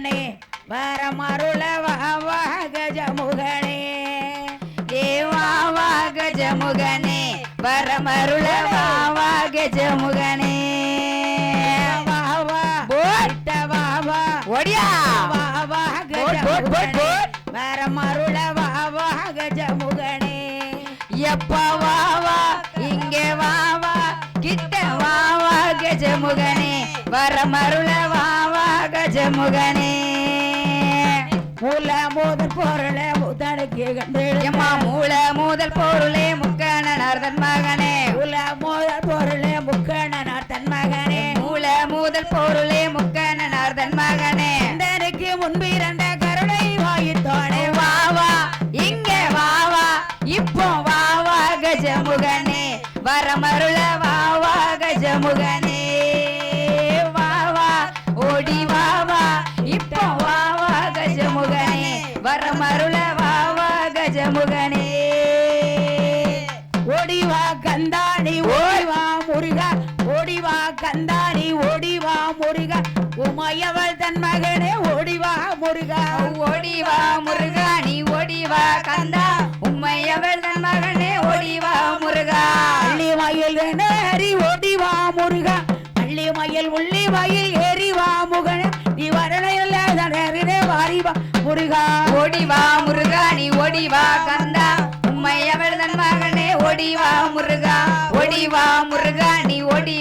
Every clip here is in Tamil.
முகனே வரமருள வாவா கஜமுகனே ஏ வாவா கஜமுகனே வரமருள வாவா கஜமுகனே வாவா போட்ட வாவா ஓடியா வாவா கஜமுகனே. வரமருள வாவா கஜமுகனே எப்பா வா வா இங்கே வா வா கிட்ட வா வா கஜமுகனே வரமருள வா வா கஜமுகனே மூல மோதல் பொருள முதலுக்கு கண்டு எம்மா மூல முதல் பொருளே முக்கணனார்தன் மகனே. மூல மோதல் பொருளே முக்கணனார் தன் மகனே. மூல முதல் பொருளே முருகா ஓடி வா முருகா நீ ஓடி வா கந்தா உம்மையவள் தன் மகனே ஓடி வா முருகா அள்ளி மயில் ஏறி ஓடிவா முருகா. அள்ளி மயில் உள்ளி மயில் ஏறி வா முகன நீ வரணையில் நேரினே வாரி வா முருகா ஓடி வா முருகா. நீ ஓடி வா கந்தா. உம்மையவள் தன் மகனே ஓடி வா முருகா. ஓடி வா முருகா நீ ஓடி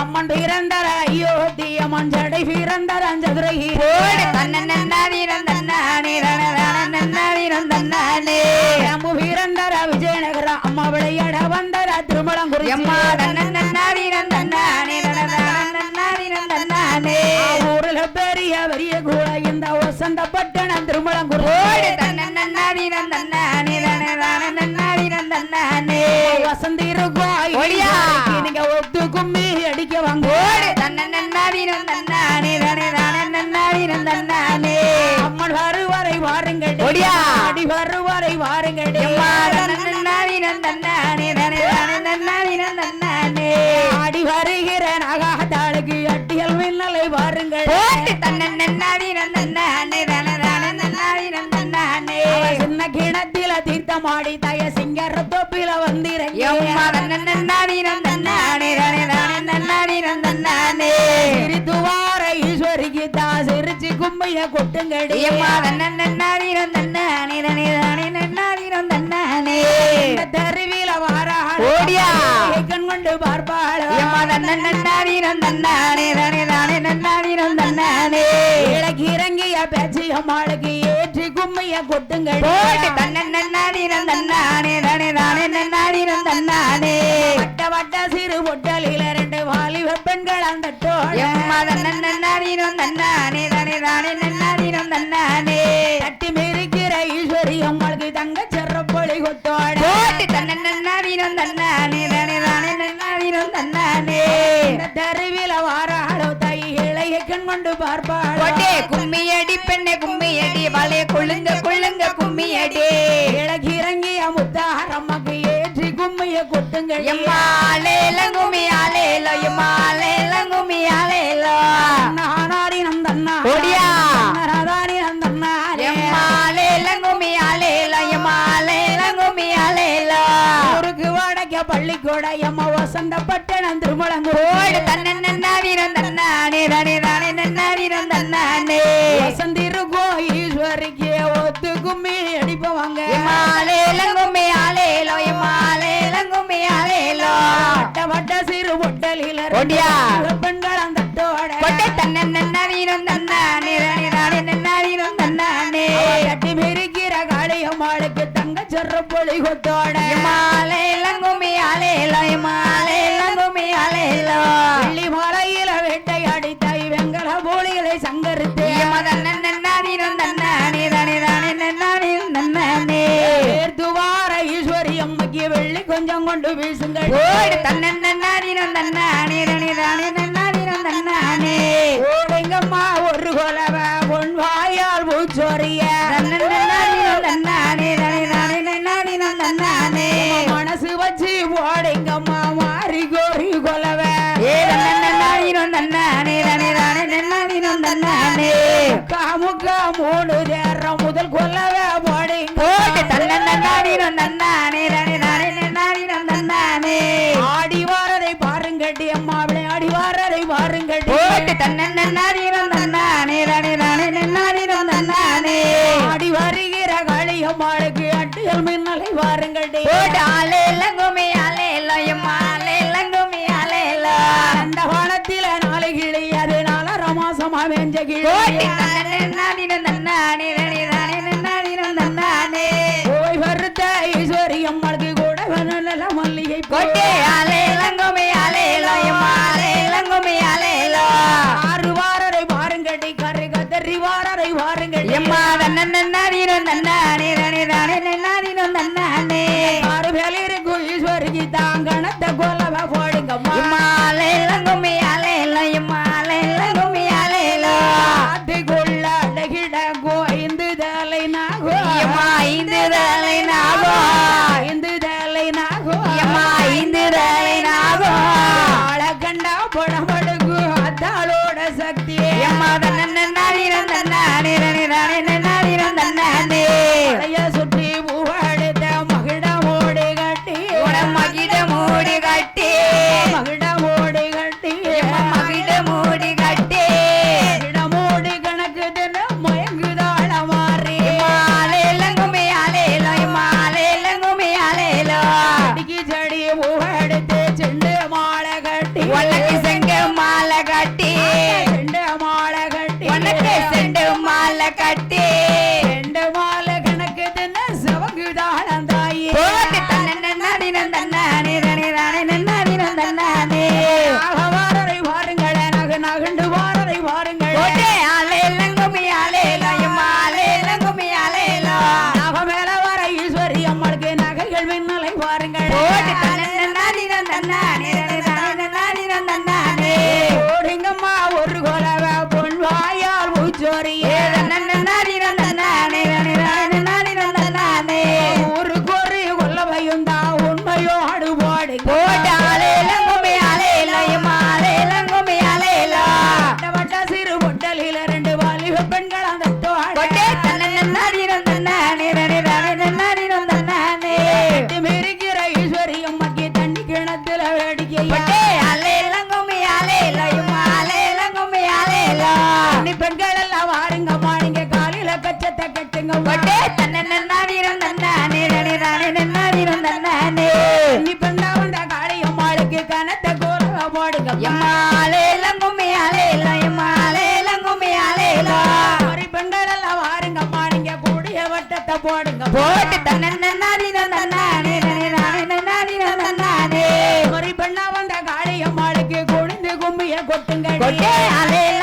அம்மன் வீரந்தர அயோத்தி அம்மன் ஜடை தன்னன்னாவிரம் தன்னானே அம்பு வீரந்தர விஜயநகர அம்மா விளையாட வந்தர தன்னன்னாவிரம் தன்னானே ஊரில் பெரிய பெரிய கூட இந்த வசந்த பட்டணம் திரும்பலங்குறிச்சி இருக்கும் ஒடியா. நீங்க ஒத்து கும்மி அடிக்க வாங்க. ஓடி. தன்னன்னாவிரம் தன்னானே தன்னன்னாவிரம் தன்னானே. அம்மன் வருவரை வாருங்கள். ஒடியா. அடி வருவரை வாருங்கள். எம்மா தன்னன்னாவிரம் தன்னானே தன்னன்னாவிரம் தன்னானே. ஆடி வருகிற நகாத்தாளுக்கு அட்டியல் மின்னலை வாருங்கள். ஓடி தன்னன்னாவிரம் வந்திருங்க ஈஸ்வரிக்கு தான் சிரிச்சு கும்மைய கொட்டுங்கடி எம்மா தன்னன்னாவிரம் ஓடியா. கண் கொண்டு பார்ப்பாள் இறங்கிய பேச்சு அம்மாளுக்கு கும்மைய கொட்டுங்கள். போட்டு தன்னன்னாவிரம் தன்னானே தானே தானே நன்னாவிரம் தன்னானே வட்ட வட்ட சிறு பொட்டலில ரெண்டு வாலிப பெண்கள் அந்த எம்மா தன்னன்னாவிரம் தன்னானே தானே தானே நன்னாவிரம் தன்னானே தட்டி மிரிக்கிற ஈஸ்வரி அம்மாளுக்கு தங்க செறப்பொழி கொத்தோட. போட்டு தன்னன்னாவிரம் தன்னானே தானே தானே நன்னாவிரம் தன்னானே இந்த தெருவில வாராளோ தாய் இளைய கண் கொண்டு பார்ப்பாள். கும்மியடி பெண்ணே கும்மியடி பள்ளிக்கூட எம்ம வசந்த பட்டணம் மாலைக்கு தங்க சொர்ற பொலி கொத்தோட மாலையில கும்மி அலையில மாலையில கும்மி அலையில வெள்ளி மாலையில வேட்டை அடித்த வெங்கல போலிகளை சங்கரித்து. துவார ஈஸ்வரி அம்மைக்கு வெள்ளி கொஞ்சம் கொண்டு வீசுங்கள். தன்னன் ஆடி வாரதை பாருங்கட்டி அம்மாவிளை ஆடி வாரதை பாருங்கட்டி ஆடி வருகிற காளியம்மாளுக்கு அட்டியல் மின்னலை பாருங்கட்டி ஆலே இலங்குமே ஆலே இல்லையம்மா ஆலே இலங்குமே ஆலே இல்ல அந்த வானத்தில நாளை கிளி அது நாள ரமாசமா மேஞ்ச கிளி. నన్నాడిను నన్నాడినని రాణి నన్నాడిను నన్నాడే ఆరు వేలిరికు ఈశ్వరికి తాంగణత గోలవ కోడింగమ్మ మాలేల గుమియాలేల మాలేల గుమియాలేల అదిగుళ్ళ డగిడగో ఇందు దాలైనాగో యమా ఇందు దాలైనాగో ఇందు దాలైనాగో యమా ఇందు దాలైనాగో ఆళగండ పొడమడుగు అద్దాలోడ శక్తి యమా నన్నాడిన నన్నాడినని రాణి in the que ale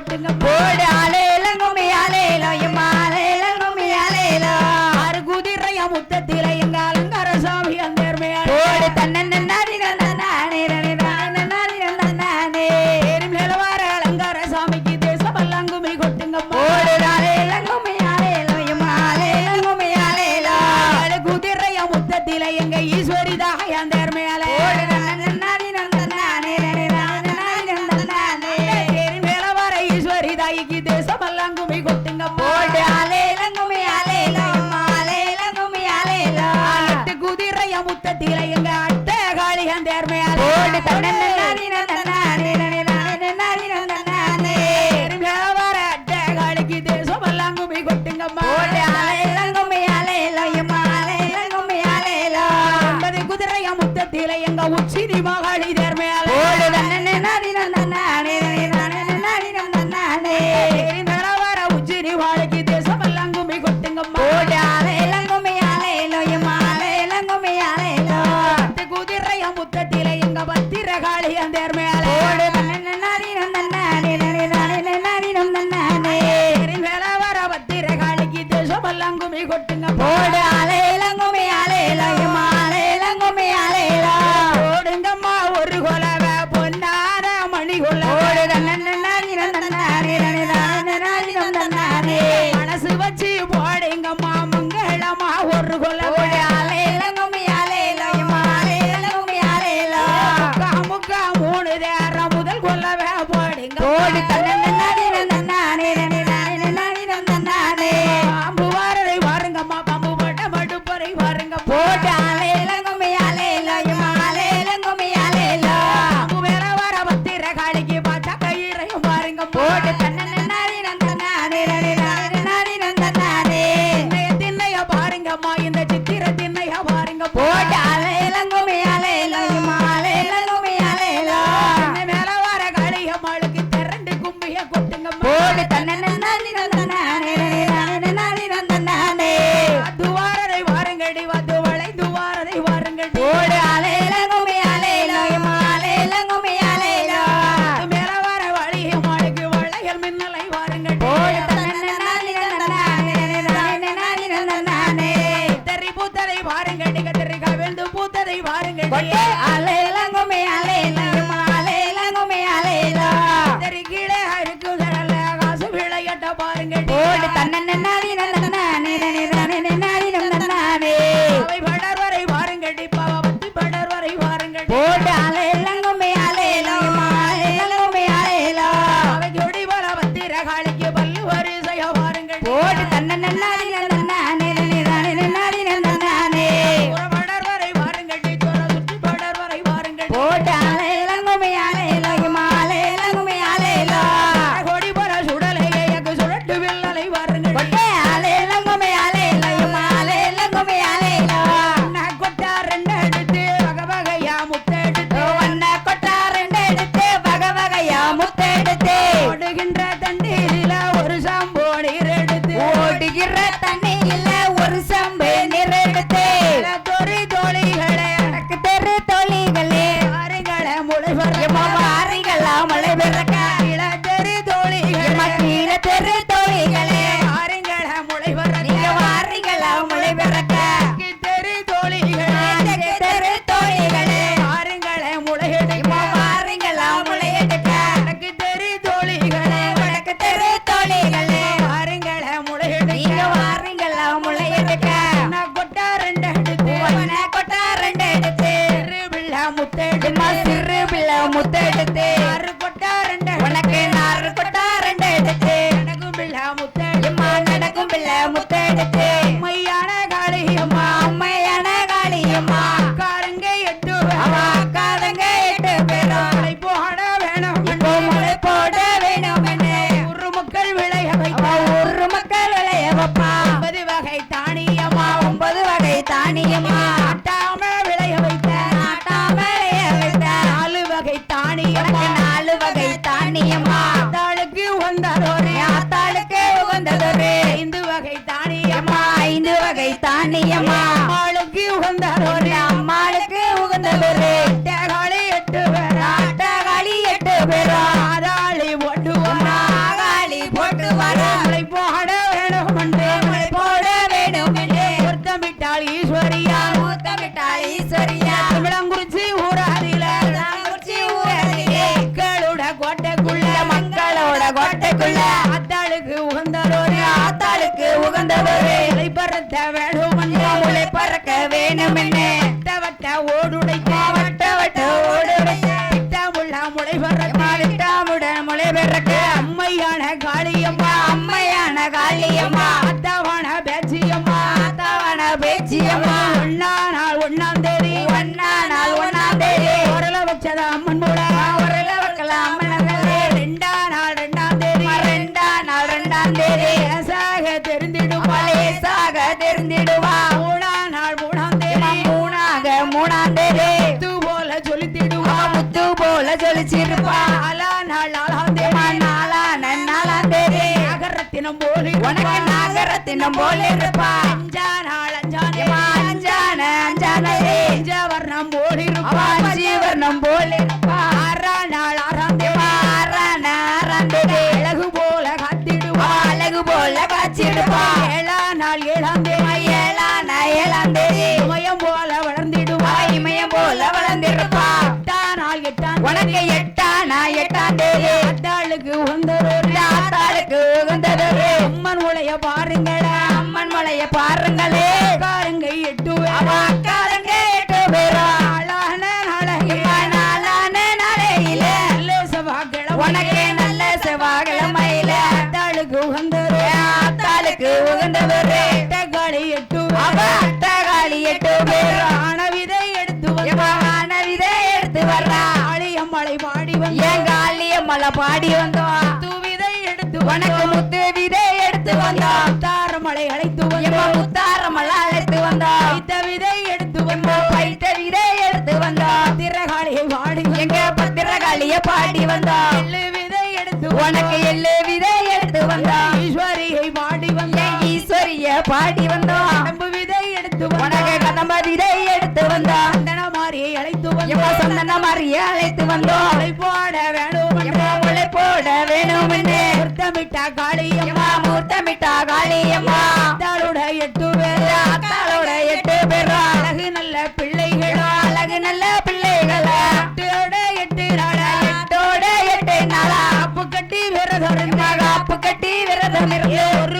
போட்டுங்க போடு ஆளே ஓடு தன்னே குதிரைய முத்தத்தில எங்க உச்சிரி மகளிர் கொடாலை தானியம்மா நாலு வகை தானியம்மா ஆத்தாளுக்கு உகந்ததொரு ஆத்தாளுக்கு உகந்ததொரு. ஐந்து வகை தானியம்மா ஐந்து வகை தானியம்மா வேணுமென்னே நாகரத்தினம் போலி உனக்கு நாகரத்தினம் போல இருப்பா. அஞ்சானே ஏம்மா, அஞ்சான அஞ்சானே பஞ்சவர்ணம் போலி அவ ஜீவனம் போல எடுத்து உனக்கு முத்து விதை எடுத்து வந்தோம் தாரமலை அழைத்து எம்ம வந்து முத்தாரமலை அழைத்து வந்தோம் வைத்த விதை எடுத்து வந்து. பைத்த விதை எடுத்து வந்தோம் திரகாளியை பாடி எங்க பத்திரகாளிய பாடி வந்தோம் எள்ளு விதை எடுத்து உனக்கு எள்ளு விதை எடுத்து வந்தோம் ஈஸ்வரியை பாடி வந்து. ஈஸ்வரிய பாடி வந்தோம் அம்பு விதை எடுத்து உனக்கு வந்து கதம்ப விதை எடுத்து வந்தோம் சந்தன மாரியை அழைத்து வந்து. சந்தன மாதிரிய அழைத்து வந்தோம் அலை காளியம்மா மூர்த்தமிட்டா காளியம்மா. அத்தாளோட எட்டு பேரா அத்தாளோட எட்டு பேரா. அழகு நல்ல பிள்ளைகளா அழகு நல்ல பிள்ளைகளா. எட்டோட எட்டு நாளா எட்டோட எட்டு நாளா. அப்பு கட்டி விரதம் இருந்தா அப்பு கட்டி விரதம் இருந்து. ஒரு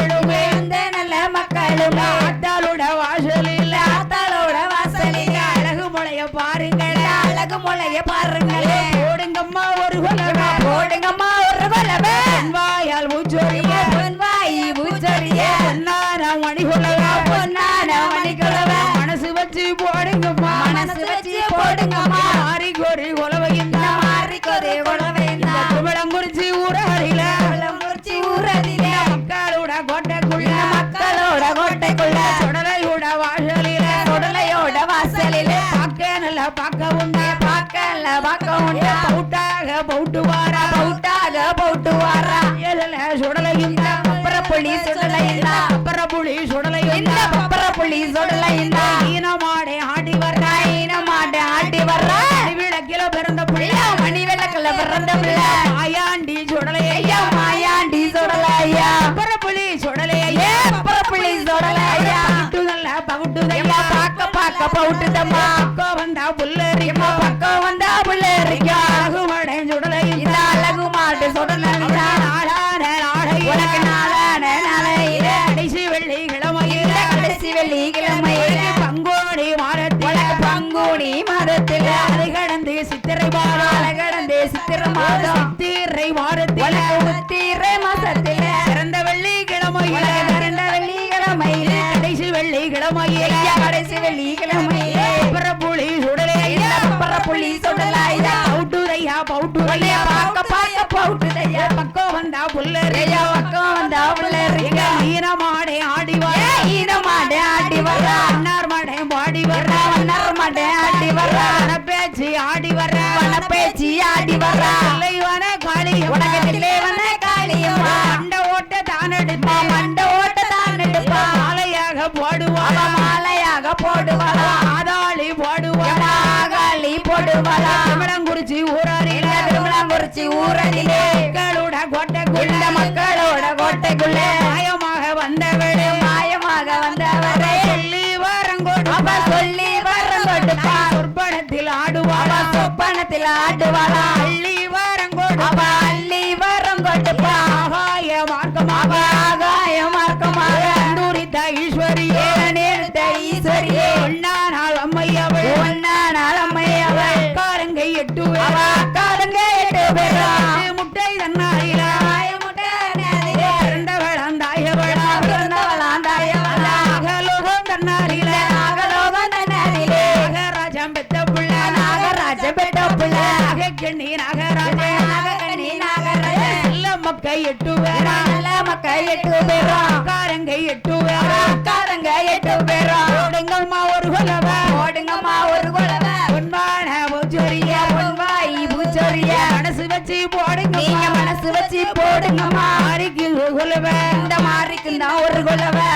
மக்களுமே இந்த நல்ல மக்களுமே. அத்தாளோட வாசலில். ஆத்தாளோட வாசலில. அழகு முளைய பாருங்கள். அழகு முளைய பாருங்களே. பார்க்க உண்டா பவுட்டாக பவுட்டு வாரா பவுட்டாக பவுட்டு வாரா ஏழல சுடலையும் பப்பர புளி சுடலைந்தா அப்புறம் புலி சுடலையும் பப்பர புளி சுடலைந்தா ஈனமாடே ஆடி வர்றா? ஈன மாட்டு ஆட்டி வர்றா? விளக்கில பிறந்த பிள்ளை. மணி விளக்குல பிறந்த பிள்ளை. ஆயாண்டி சுடலையா ஐயா மாயாண்டி சுடல ஐயா. அப்புறம் புலி சுடலையா ஏ பப்பர புளி சுடல ஐயா. பகுட்டு ஐயா பாக்க பாக்க பவுட்டுதம்மா. வந்தா புல்லரி எம்மா பக்கம் வந்தா புள்ள இருக்கா அழகுமடை சுடலையும் இந்த அழகு மாட்டு சுடல நாளை. உனக்கு நாளான நாளையில கடைசி வெள்ளி இந்த கடைசி மாதத்தில். உனக்கு பங்குனி மாதத்துல. அது கடந்து சித்திரை மாதம். சித்திர மாதம். சித்திரை எங்க ஈனமாடே ஆடி வர? ஈன மாட்டே ஆட்டி வர்றா அன்னார் மாடே பாடி வர? வண்ணர் மாட்டே ஆட்டி வர்றா பேச்சு ஆடி வர? வனப்பேச்சி ஆடி வர்றா தலைவன காளியம் உனக்கு தில்லேவன காளியம்மா? மண்ட ஓட்ட தான் எடுத்து மண்ட ஓட்ட தான் எடுப்பா. மாலையாக போடுவாளா ஆதாளி போடுவா. ஆகாளி போடுவாளா தமிழங்குறிச்சி ஊராரில இந்த திருமணங்குறிச்சி ஊரடிலே மக்களோட கோட்டைக்குள்ள. இந்த மக்களோட கோட்டைக்குள்ளே. அவ சொப்பனத்தில் ஆடுவாளா? அள்ளி வரங்கோடு பேரா நல்ல மக்க எட்டு பேரும் காரங்க எட்டு பேரும் காரங்க எட்டு பேரும் ஓடுங்கம்மா ஒரு கொலவ. ஓடுங்கம்மா ஒரு குழவை பொன்மான பூச்சொரிய பொன்வாய் பூச்சொரிய. மனசு வச்சு போடுங்க நீங்க மனசு வச்சு போடுங்கம்மா. மாறிக்கு கொலவ. இந்த மாறிக்கு தான் ஒரு குழவை